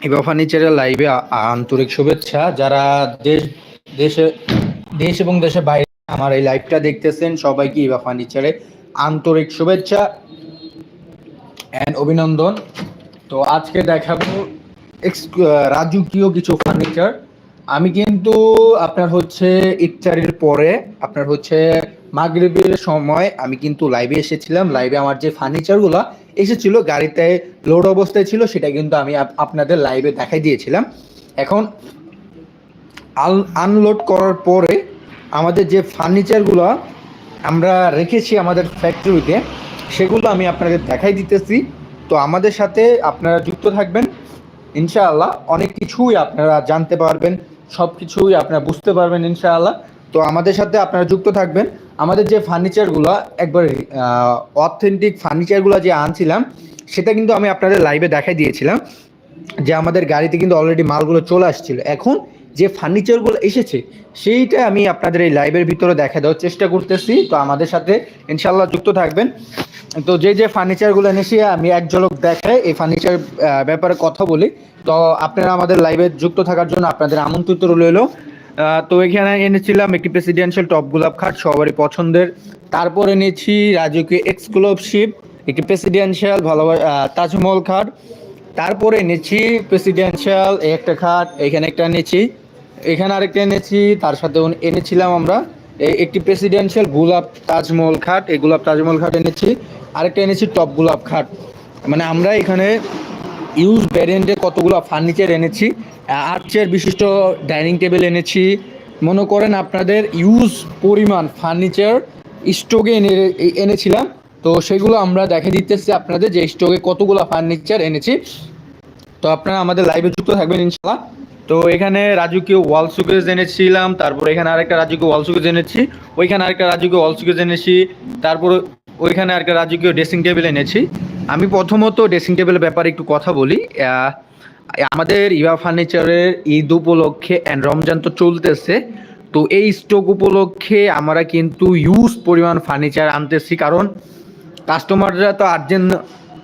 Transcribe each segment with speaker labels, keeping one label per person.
Speaker 1: এবার ফার্নিচারের লাইভে আন্তরিক শুভেচ্ছা। যারা দেশ, দেশে, দেশ এবং দেশের বাইরে আমার এই লাইভটা দেখতেছেন, সবাইকে ইবা ফার্নিচারে আন্তরিক শুভেচ্ছা অ্যান্ড অভিনন্দন। তো আজকে দেখাবো রাজকীয় কিছু ফার্নিচার আমি কিন্তু আপনার হচ্ছে ইফতারির পরে, আপনার হচ্ছে মাগরিবের সময় আমি কিন্তু লাইভে এসেছিলাম। লাইভে আমার যে ফার্নিচারগুলো এসেছিল, গাড়িতে লোড অবস্থায় ছিল, সেটা কিন্তু আমি আপ- আপনাদের লাইভে দেখাই দিয়েছিলাম। এখন আনলোড করার পরে আমাদের যে ফার্নিচারগুলো আমরা রেখেছি আমাদের ফ্যাক্টরিতে সেগুলো আমি আপনাদের দেখাই দিতেছি। তো আমাদের সাথে আপনারা যুক্ত থাকবেন। ইনশাআল্লাহ অনেক কিছুই আপনারা জানতে পারবেন সব কিছুই আপনারা বুঝতে পারবেন ইনশাআল্লাহ। তো আমাদের সাথে আপনারা যুক্ত থাকবেন। আমাদের যে ফার্নিচারগুলো, একবার অথেন্টিক ফার্নিচারগুলো যে আনছিলাম, সেটা কিন্তু আমি আপনাদের লাইভে দেখাই দিয়েছিলাম, যে আমাদের গাড়িতে কিন্তু অলরেডি মালগুলো চলে আসছিল। এখন যে ফার্নিচারগুলো এসেছে, সেইটা আমি আপনাদের এই লাইভের ভিতরে দেখা দেওয়ার চেষ্টা করতেছি। তো আমাদের সাথে ইনশাল্লাহ যুক্ত থাকবেন। তো যে যে ফার্নিচারগুলো এনেছি, আমি এক ঝলক দেখাই এই ফার্নিচার ব্যাপারে কথা বলি। তো আপনারা আমাদের লাইভে যুক্ত থাকার জন্য আপনাদের আমন্ত্রিত রইল। তো এখানে এনেছিলাম একটি প্রেসিডেন্সিয়াল টপ গোলাপ খাট সবারই পছন্দের। তারপর এনেছি রাজকীয় এক্সক্লুসিভ একটি প্রেসিডেন্সিয়াল ভালোবাসা তাজমহল খাট। তারপরে এনেছি প্রেসিডেন্সিয়াল একটা খাট, এখানে একটা এনেছি। এখানে আরেকটা এনেছি, তার সাথে এনেছিলাম আমরা। একটি প্রেসিডেন্সিয়াল গোলাপ তাজমহল খাট, এই গোলাপ তাজমহল খাট এনেছি। আরেকটা এনেছি টপ গোলাপ খাট। মানে আমরা এখানে ইউজ ভ্যারিয়েন্টে কতগুলো ফার্নিচার এনেছি আর্চের বিশিষ্ট ডাইনিং টেবিল এনেছি। মনে করেন আপনাদের ইউজ পরিমাণ ফার্নিচার স্টকে এনে, এনেছিলাম। তো সেগুলো আমরা দেখে দিতেছি আপনাদের যে স্টকে কতগুলো ফার্নিচার এনেছি। তো আপনারা আমাদের লাইভে যুক্ত থাকবেন ইনশাল্লাহ তো এখানে রাজকীয় ওয়াল সুকেজ এনেছিলাম, তারপর এখানে আরেকটা রাজকীয় ওয়াল সুকেজ এনেছি, ওইখানে আরেকটা রাজকীয় ওয়াল সুকেজ এনেছি, তারপর ওইখানে আরেকটা রাজকীয় ড্রেসিং টেবিল এনেছি। আমি প্রথমত ড্রেসিং টেবিলের ব্যাপারে একটু কথা বলি। আমাদের ইভা ফার্নিচারের ঈদ উপলক্ষে অ্যান্ড রমজান তো চলতেছে, তো এই স্টক উপলক্ষে আমরা কিন্তু ইউজ পরিমাণ ফার্নিচার আনতেছি। কারণ কাস্টমাররা তো আর্জেন্ট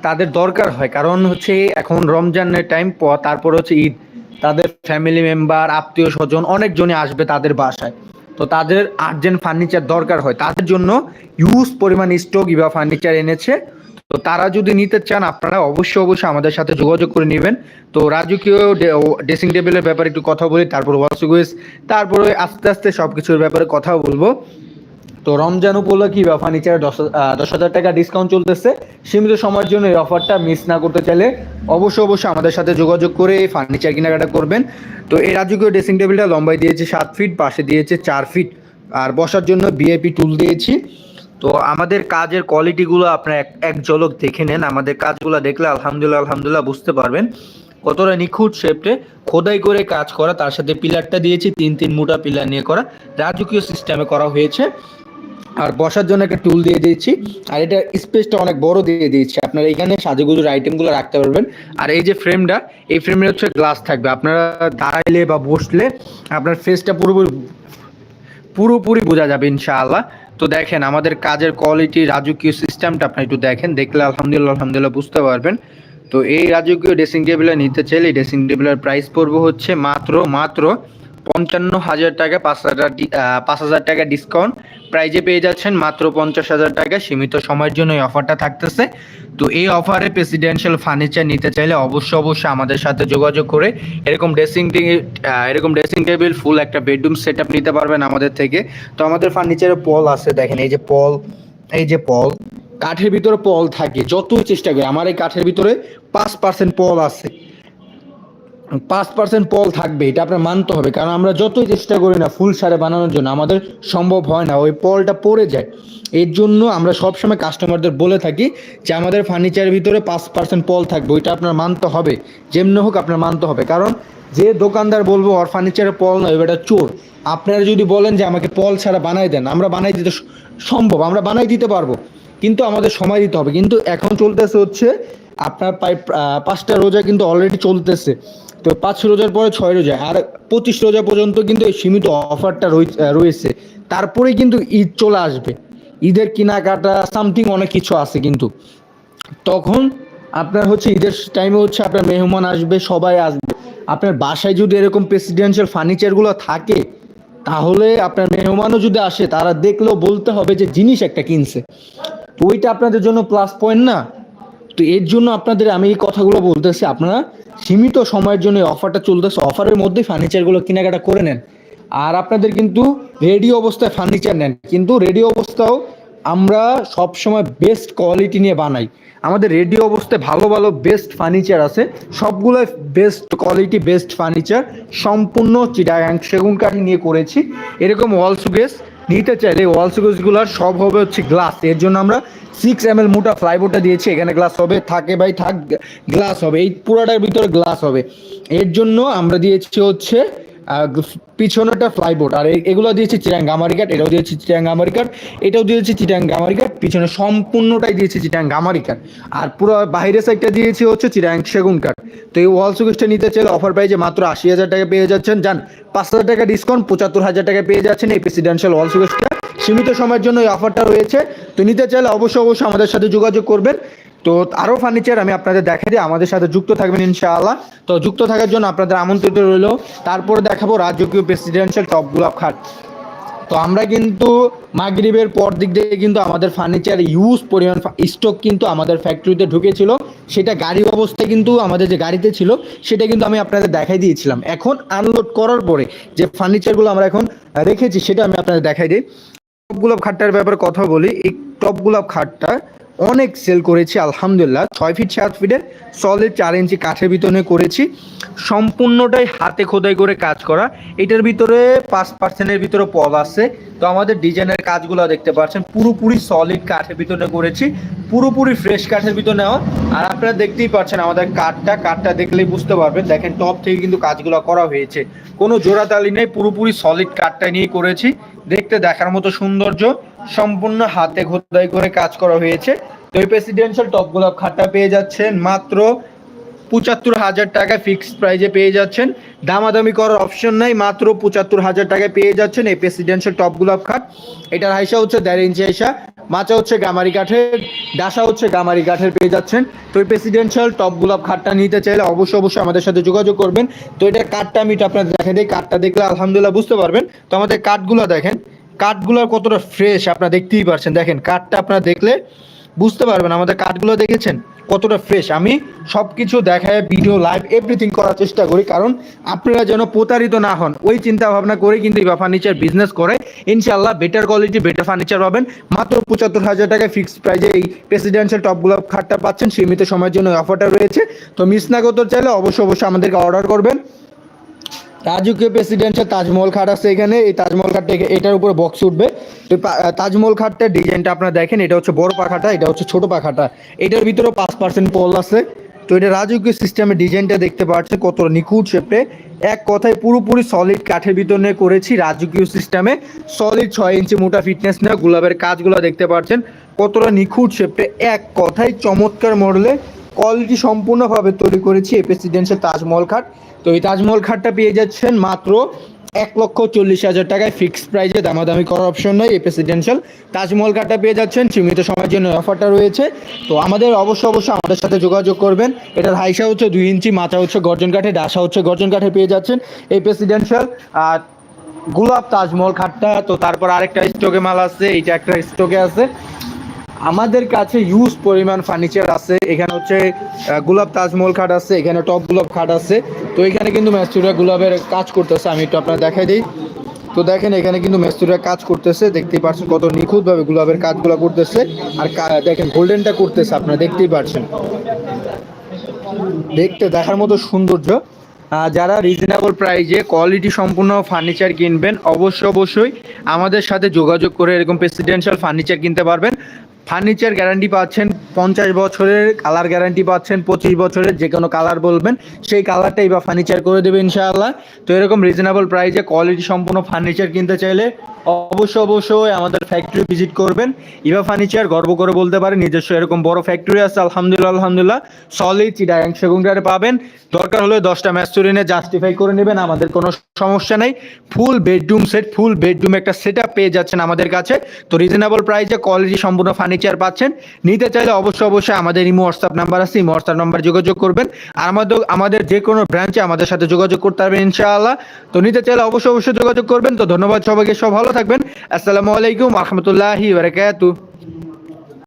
Speaker 1: তাদের দরকার হয়। কারণ হচ্ছে এখন রমজানের টাইম তারপর হচ্ছে ঈদ। তাদের ফ্যামিলি মেম্বার আত্মীয় স্বজন, অনেকজনই আসবে তাদের বাসায়। তো তাদের আর্জেন্ট ফার্নিচার দরকার হয়। তাদের জন্য ইউজ পরিমাণ স্টক ইভা ফার্নিচার এনেছে। তো তারা যদি নিতে চান, আপনারা অবশ্যই অবশ্যই আমাদের সাথে যোগাযোগ করে নেবেন। তো রাজকীয় ড্রেসিং টেবিলের ব্যাপারে একটু কথা বলি, তারপর ওয়াসুগুইস তারপরে আস্তে আস্তে সব কিছুর ব্যাপারে কথা বলব। তো রমজান উপলক্ষে বা ফার্নিচার দশ হাজার টাকা ডিসকাউন্ট চলতেছে। সীমিত সময়ের জন্য এই অফারটা মিস না করতে চাইলে অবশ্যই অবশ্যই আমাদের সাথে যোগাযোগ করে এই ফার্নিচার কেনাকাটা করবেন। তো এই রাজকীয় ড্রেসিং টেবিলটা লম্বাই দিয়েছে সাত ফিট পাশে দিয়েছে চার ফিট আর বসার জন্য বিআইপি টুল দিয়েছি। তো আমাদের কাজের কোয়ালিটিগুলো আপনারা এক ঝলক দেখে নেন। আমাদের কাজগুলো দেখলে আলহামদুলিল্লাহ আলহামদুলিল্লাহ বুঝতে পারবেন। কতটা নিখুঁত শেপটে খোদাই করে কাজ করা, তার সাথে পিলারটা দিয়েছি, তিন তিন মোটা পিলার নিয়ে করা। রাজকীয় সিস্টেমে করা হয়েছে। আর বসার জন্য একটা টুল দিয়ে দিয়েছি। আর এটা স্পেসটা অনেক বড় দিয়ে দিয়েছি। আপনারা এখানে সাজুগুজুর আইটেমগুলো রাখতে পারবেন। আর এই যে ফ্রেমটা এই ফ্রেমের হচ্ছে গ্লাস থাকবে। আপনারা দাঁড়াইলে বা বসলে আপনার ফেসটা পুরোপুরি পুরোপুরি বোঝা যাবে ইনশাআল্লাহ। তো দেখেন, আমাদের কাজের কোয়ালিটি রাজকীয় সিস্টেমটা আপনি একটু দেখেন, দেখলে আলহামদুলিল্লাহ আলহামদুলিল্লাহ বুঝতে পারবেন। তো এই রাজকীয় ড্রেসিং টেবিলে নিতে চাইলে ড্রেসিং টেবিলের প্রাইস পড়বে হচ্ছে মাত্র মাত্র পঞ্চান্ন হাজার টাকা, পাঁচ হাজার পাঁচ হাজার টাকা ডিসকাউন্ট প্রাইজে পেয়ে যাচ্ছেন মাত্র পঞ্চাশ হাজার টাকা। সীমিত সময়ের জন্য এই অফারটা থাকতেছে। তো এই অফারে প্রেসিডেন্সিয়াল ফার্নিচার নিতে চাইলে অবশ্যই অবশ্যই আমাদের সাথে যোগাযোগ করে এরকম ড্রেসিং এরকম ড্রেসিং টেবিল ফুল একটা বেডরুম সেট নিতে পারবেন আমাদের থেকে। তো আমাদের ফার্নিচারে পল আছে, দেখেন, এই যে পল, এই যে পল, কাঠের ভিতরে পল থাকে, যতই চেষ্টা করি, আমার এই কাঠের ভিতরে পাঁচ পার্সেন্ট পল আছে। পাঁচ পার্সেন্ট পল থাকবে, এটা আপনার মানতে হবে। কারণ আমরা যতই চেষ্টা করি না ফুল সারে বানানোর জন্য, আমাদের সম্ভব হয় না, ওই পলটা পড়ে যায়। এর জন্য আমরা সবসময় কাস্টমারদের বলে থাকি যে, আমাদের ফার্নিচারের ভিতরে পাঁচ পার্সেন্ট পল থাকবে, ওইটা আপনার মানতে হবে। যেমনি হোক আপনার মানতে হবে। কারণ যে দোকানদার বলব, ওর ফার্নিচারে পল নয় এটা চোর। আপনারা যদি বলেন যে, আমাকে পল ছাড়া বানাই দেন, আমরা বানাই দিতে সম্ভব, আমরা বানাই দিতে পারব। কিন্তু আমাদের সময় দিতে হবে। কিন্তু এখন চলতেছে হচ্ছে, আপনার প্রায় পাঁচটা রোজা কিন্তু অলরেডি চলতেছে। তো পাঁচ রোজার পরে ছয় রোজা, আর পঁচিশ রোজা পর্যন্ত কিন্তু এই সীমিত অফারটা রয়েছে। তারপরে কিন্তু ঈদ চলে আসবে। ঈদের কেনাকাটা, সামথিং অনেক কিছু আছে কিন্তু। তখন আপনার হচ্ছে ঈদের টাইমে হচ্ছে আপনার মেহমান আসবে, সবাই আসবে। আপনার বাসায় যদি এরকম প্রেসিডেন্সিয়াল ফার্নিচারগুলো থাকে, তাহলে আপনার মেহমানও যদি আসে, তারা দেখলেও বলতে হবে যে জিনিস একটা কিনছে। তো ওইটা আপনাদের জন্য প্লাস পয়েন্ট না। তো এর জন্য আপনাদের আমি এই কথাগুলো বলতেছি, আপনারা সীমিত সময়ের জন্য অফারটা চলতেছে অফারের মধ্যেই ফার্নিচারগুলো কেনাকাটা করে নেন। আর আপনাদের কিন্তু রেডি অবস্থায় ফার্নিচার নেন। কিন্তু রেডি অবস্থাও আমরা সব সময় বেস্ট কোয়ালিটি নিয়ে বানাই। আমাদের রেডি অবস্থায় ভালো ভালো বেস্ট ফার্নিচার আছে। সবগুলো বেস্ট কোয়ালিটি বেস্ট ফার্নিচার সম্পূর্ণ চিটাগাং সেগুন কাঠি নিয়ে করেছি। এরকম ওয়াল সুকেস নিতে চাইলে ওয়াল সুকেসগুলোর সব হবে হচ্ছে গ্লাস এর জন্য আমরা সিক্স এম এল মোটা ফ্লাইবোর্ডটা দিয়েছি, এখানে গ্লাস হবে, থাকে ভাই, থাক গ্লাস হবে। এই পুরোটার ভিতরে গ্লাস হবে। এর জন্য আমরা দিয়েছি হচ্ছে পিছনেটা ফ্লাইবোর্ড আর এগুলো দিয়েছি চিটাং গামারি এটাও দিয়েছি চিটাং গামারি এটাও দিয়েছি চিটাং গামারি পিছনে সম্পূর্ণটাই দিয়েছি চিটাং গামারি কাঠ আর পুরো বাইরের সাইডটা দিয়েছি হচ্ছে চিটাং সেগুন কাঠ তো এই ওয়াল সুকেসটা নিতে চাইলে অফার প্রাইজে মাত্র আশি হাজার টাকা পেয়ে যাচ্ছেন। যান, পাঁচ হাজার টাকা ডিসকাউন্ট পঁচাত্তর হাজার টাকা পেয়ে যাচ্ছেন এই প্রেসিডেন্সিয়াল ওয়াল সুকেসটা সীমিত সময়ের জন্য এই অফারটা রয়েছে। তো নিতে চাইলে অবশ্যই অবশ্যই আমাদের সাথে যোগাযোগ করবেন। তো আরও ফার্নিচার আমি আপনাদের দেখাই দিই, আমাদের সাথে যুক্ত থাকবেন ইনশাআল্লাহ। তো যুক্ত থাকার জন্য আপনাদের আমন্ত্রিত রইল। তারপরে দেখাবো রাজকীয় প্রেসিডেন্সিয়াল টপ গোলাপ খাট। তো আমরা কিন্তু মাগরিবের পর দিক থেকে কিন্তু আমাদের ফার্নিচার ইউজ পরিমাণ স্টক কিন্তু আমাদের ফ্যাক্টরিতে ঢুকেছিল। সেটা গাড়ি অবস্থায় কিন্তু আমাদের যে গাড়িতে ছিল, সেটা কিন্তু আমি আপনাদের দেখাই দিয়েছিলাম। এখন আনলোড করার পরে যে ফার্নিচারগুলো আমরা এখন রেখেছি, সেটা আমি আপনাদের দেখাই দিই। টপ গোলাপ খাটটার ব্যাপারে কথা বলি। এই টপ গোলাপ খাটটা অনেক সেল করেছি, আলহামদুলিল্লাহ। ছয় ফিট সাত ফিটের সলিড চার ইঞ্চি কাঠের ভিতরে করেছি। সম্পূর্ণটাই হাতে খোদাই করে কাজ করা। এটার ভিতরে পাঁচ পার্সেন্টের ভিতরে পল আছে। তো আমাদের ডিজাইনের কাজগুলো দেখতে পাচ্ছেন, পুরোপুরি সলিড কাঠের ভিতরে করেছি। পুরোপুরি ফ্রেশ কাঠের ভিতরে নেওয়া। আর আপনারা দেখতেই পাচ্ছেন আমাদের কাঠটা কাঠটা দেখলেই বুঝতে পারবেন। দেখেন টপ থেকে কিন্তু কাজগুলো করা হয়েছে। কোনো জোড়াতালি নেই, পুরোপুরি সলিড কাঠটা নিয়ে করেছি। দেখতে দেখার মতো সৌন্দর্য। সম্পূর্ণ হাতে খোদাই করে কাজ করা হয়েছে। তো এই প্রেসিডেন্সিয়াল টপ গোলাপ খাটটা পেয়ে যাচ্ছেন। মাত্র পঁচাত্তর হাজার টাকা ফিক্সড প্রাইজে পেয়ে যাচ্ছেন। দামাদামি করার অপশন নাই, মাত্র পঁচাত্তর হাজার টাকায় পেয়ে যাচ্ছেন এই প্রেসিডেন্সিয়াল টপ গোলাপ খাট। এটার হাইসা হচ্ছে দেড় ইঞ্চি হাইসা, মাচা হচ্ছে গামারি কাঠের, ডাসা হচ্ছে গামারি কাঠের পেয়ে যাচ্ছেন। তো এই প্রেসিডেন্সিয়াল টপ গোলাপ খাটটা নিতে চাইলে অবশ্যই অবশ্যই আমাদের সাথে যোগাযোগ করবেন। তো এটা কাঠটা আমি একটু আপনাদের দেখে দিই। কাঠটা দেখলে আলহামদুলিল্লাহ বুঝতে পারবেন। তো আমাদের কাঠগুলো দেখেন। কাঠগুলোর কতটা ফ্রেশ আপনারা দেখতেই পারছেন। দেখেন, কাঠটা আপনারা দেখলে বুঝতে পারবেন আমাদের কাঠগুলো দেখেছেন কতটা ফ্রেশ আমি সব কিছু দেখায় ভিডিও লাইভ এভরিথিং করার চেষ্টা করি, কারণ আপনারা যেন প্রতারিত না হন। ওই চিন্তা ভাবনা করে কিন্তু ইবা ফার্নিচার বিজনেস করে। ইনশাল্লাহ বেটার কোয়ালিটি বেটার ফার্নিচার পাবেন। মাত্র পঁচাত্তর হাজার টাকায় ফিক্সড প্রাইজে এই প্রেসিডেন্সিয়াল টপগুলো খাটটা পাচ্ছেন। সীমিত সময়ের জন্য অফারটা রয়েছে। তো মিস না করতে চাইলে অবশ্যই অবশ্যই আমাদেরকে অর্ডার করবেন। রাজকীয় প্রেসিডেন্সিয়াল তাজমহল খাট আছে এখানে। এই তাজমহল খাটটা এটার উপরে বক্স উঠবে। তো তাজমহল খাটটার ডিজাইনটা আপনারা দেখেন, এটা হচ্ছে বড় পাখাটা, এটা হচ্ছে ছোট পাখাটা। এটার ভিতরে পাঁচ পার্সেন্ট পল আছে। তো এটা রাজকীয় সিস্টেমের ডিজাইনটা দেখতে পাচ্ছেন, কত নিখুঁত শেপে এক কথায় পুরোপুরি সলিড কাঠের ভিতরে করেছি রাজকীয় সিস্টেমে সলিড ছয় ইঞ্চি মোটা ফিটনেস না গোলাপের কাজগুলো দেখতে পাচ্ছেন। কতটা নিখুঁত শেপে এক কথায় চমৎকার মডেলে কোয়ালিটি সম্পূর্ণভাবে তৈরি করেছি এই প্রেসিডেন্সিয়াল তাজমহল খাট। তো এই তাজমহল খাটটা পেয়ে যাচ্ছেন মাত্র এক লক্ষ চল্লিশ হাজার টাকায় ফিক্সড প্রাইজে দামাদামি করার অপশন নেই এই প্রেসিডেন্সিয়াল তাজমহল কার্ডটা পেয়ে যাচ্ছেন, সীমিত সময়ের জন্য অফারটা রয়েছে। তো আমাদের অবশ্যই অবশ্যই আমাদের সাথে যোগাযোগ করবেন। এটার হাইসা হচ্ছে দুই ইঞ্চি মাথা হচ্ছে গর্জন কাঠে ডাসা হচ্ছে গর্জন কাঠে পেয়ে যাচ্ছেন এই প্রেসিডেন্সিয়াল আর গোলাপ তাজমহল খাটটা, তো তারপর আরেকটা স্টকে মাল আছে, এইটা একটা স্টকে আছে। আমাদের কাছে ইউজ পরিমাণ ফার্নিচার আছে। এখানে হচ্ছে গোলাপ তাজমহল খাট আছে, এখানে টপ গোলাপ খাট আছে। তো এখানে কিন্তু ম্যাস্টুরা গোলাপের কাজ করতেছে, আমি একটু আপনার দেখাই দিই। তো দেখেন, এখানে কিন্তু ম্যাস্টুরা কাজ করতেছে, দেখতেই পাচ্ছেন কত নিখুঁতভাবে গোলাপের কাজগুলো করতেছে। আর দেখেন গোল্ডেনটা করতেছে আপনারা, দেখতেই পাচ্ছেন দেখতে, দেখার মতো সৌন্দর্য। যারা রিজনেবল প্রাইজে কোয়ালিটি সম্পূর্ণ ফার্নিচার কিনবেন, অবশ্যই অবশ্যই আমাদের সাথে যোগাযোগ করে এরকম প্রেসিডেন্সিয়াল ফার্নিচার কিনতে পারবেন। ফার্নিচার গ্যারান্টি পাচ্ছেন পঞ্চাশ বছরের, কালার গ্যারান্টি পাচ্ছেন পঁচিশ বছরের, যে কোনো কালার বলবেন, সেই কালারটাই বা ফার্নিচার করে দেবে ইনশাআল্লাহ। তো এরকম রিজনেবল প্রাইজে কোয়ালিটি সম্পূর্ণ ফার্নিচার কিনতে চাইলে অবশ্যই অবশ্যই আমাদের ফ্যাক্টরি ভিজিট করবেন। ইভা ফার্নিচার গর্ব করে বলতে পারে নিজস্ব এরকম বড় ফ্যাক্টরি আছে, আলহামদুলিল্লাহ আলহামদুলিল্লাহ। সলিড চিটাগাং সেগুনটারে পাবেন। দরকার হলে দশটা ম্যাস্টুরিনে জাস্টিফাই করে নেবেন, আমাদের কোনো সমস্যা নেই। Full bedroom set full bedroom একটা সেট পেয়ে যাচ্ছেন আমাদের কাছে। তো রিজনেবল প্রাইসে কোয়ালিটি সম্পূর্ণ ফার্নিচার ফার্নিচার পাচ্ছেন। নিতে চাইলে অবশ্যই অবশ্যই আমাদের ইমো হোয়াটসঅ্যাপ নাম্বার আছে, ইমো হোয়াটসঅ্যাপ নাম্বার যোগাযোগ করবেন। আর আমাদের আমাদের যে কোনো ব্রাঞ্চে আমাদের সাথে যোগাযোগ করতে পারবেন ইনশাআল্লাহ। তো নিতে চাইলে অবশ্যই অবশ্যই যোগাযোগ করবেন। তো ধন্যবাদ সবাইকে, সব ভালো থাকবেন। আসসালামু আলাইকুম রহমতুল্লাহি বারাকাতুহু।